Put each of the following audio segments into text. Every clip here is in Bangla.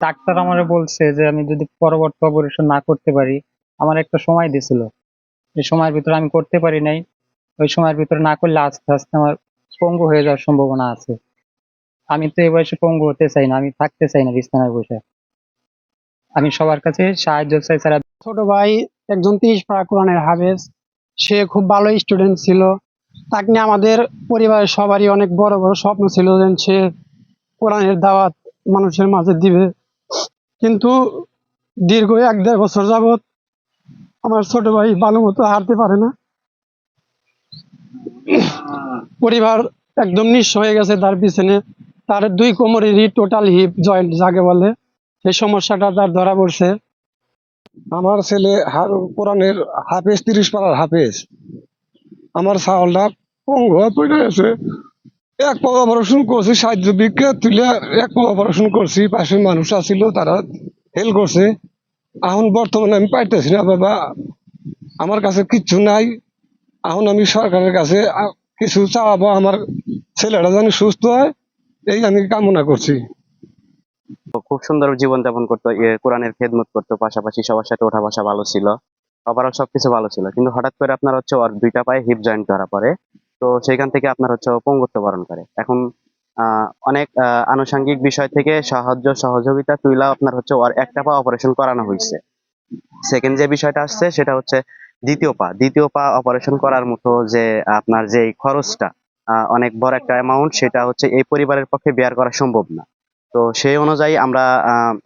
ডাক্তার আমারে বলছে যে, আমি যদি পরবর্তী অপারেশন না করতে পারি, আমার একটা সময় দিছিল। এই সময়ের ভিতরে আমি করতে পারি নাই। ওই সময়ের ভিতরে না করলে আস্তে আস্তে আমার পঙ্গু হয়ে যাওয়ার সম্ভাবনা আছে। আমি তো এই বয়সে পঙ্গু হতে চাই না, আমি থাকতে চাই না বিছানায় বসে। আমি সবার কাছে সাহায্য চাই ছাড়া ছোট ভাই, একজন তিরিশ পাড়া কোরআনের হাফেজ। সে খুব ভালো স্টুডেন্ট ছিল। তাকে নিয়ে আমাদের পরিবারের সবারই অনেক বড় বড় স্বপ্ন ছিল যে সে কোরআনের দাওয়াত মানুষের মাঝে দিবে। কিন্তু দীর্ঘ এক দেড় বছর যাবত আমার ছোট ভাই ভালো মতো হারতে পারে না। পরিবার একদম নিঃস্ব হয়ে গেছে তার পিছনে। তার দুই কোমরেরই টোটাল হিপ জয়েন্ট যাকে বলে, সেই সমস্যাটা তার ধরা পড়ছে। আমার ছেলে কোরআনের হাফেজ, তিরিশ পাড়ার হাফেজ। আমার ছাগলটা পঙ্গু পড়ে আছে এক পা অপারেশন করছি, সাহায্য বিজ্ঞা তুলে এক পা অপারেশন করছি, পাশে মানুষ আছিল, তারা হেল্প করছে। এখন বর্তমানে আমি পাইতেছি না, বাবা। আমার কাছে কিচ্ছু নাই। এখন আমি সরকারের কাছে কিছু চাওয়াবো, আমার ছেলেটা যেন সুস্থ হয়, এই আমি কামনা করছি। খুব সুন্দর জীবন যাপন করতো কোরআনের খেদমত করতো, পাশাপাশি সবার সাথে ওঠা বসা ভালো ছিল। ওভারঅল সবকিছু ভালো ছিল। কিন্তু হঠাৎ করে আপনার হচ্ছে ওর দুইটা পায়ে হিপ জয়েন্ট ধরা পড়ে। তো সেখান থেকে আপনার হচ্ছে পঙ্গুত্ব বরণ করে। এখন অনেক আনুষঙ্গিক বিষয় থেকে সাহায্য, সহযোগিতা তুইলা আপনার হচ্ছে একটা পা অপারেশন করানো হয়েছে সেকেন্ড যে বিষয়টা আসছে সেটা হচ্ছে দ্বিতীয় পা। দ্বিতীয় পা অপারেশন করার মতো যে আপনার যে খরচটা অনেক বড় একটা অ্যামাউন্ট সেটা হচ্ছে এই পরিবারের পক্ষে বেয়ার করা সম্ভব না। তো সেই অনুযায়ী আমরা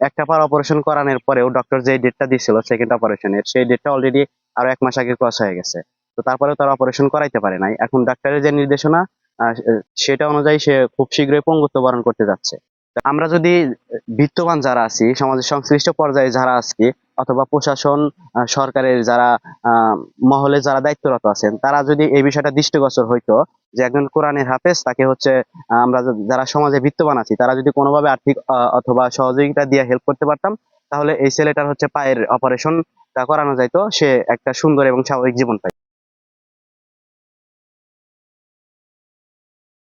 একটা পার অপারেশন করানোর পরেও ডক্টর যে ডেটটা দিয়েছিল সেকেন্ড অপারেশনের সেই ডেটটা অলরেডি আরও এক মাস আগে ক্রস হয়ে গেছে। তো তারপরেও তারা অপারেশন করাইতে পারে নাই। এখন ডাক্তারের যে নির্দেশনা সেটা অনুযায়ী সে খুব শীঘ্রই পঙ্গুত্ব বরণ করতে যাচ্ছে। আমরা যদি বিত্তবান যারা আছি, সমাজের সংশ্লিষ্ট পর্যায়ে যারা আছি, অথবা প্রশাসন সরকারের যারা মহলে যারা দায়িত্বরত আছেন, তারা যদি এই বিষয়টা দৃষ্টিগোচর হইতো যে একজন কোরআনের হাফেজ, তাকে হচ্ছে আমরা যারা সমাজে বিত্তবান আছি, তারা যদি কোনোভাবে আর্থিক অথবা সহযোগিতা দিয়ে হেল্প করতে পারতাম, তাহলে এই ছেলেটার হচ্ছে পায়ের অপারেশন তা করানো যাইতো, সে একটা সুন্দর এবং স্বাভাবিক জীবন পাই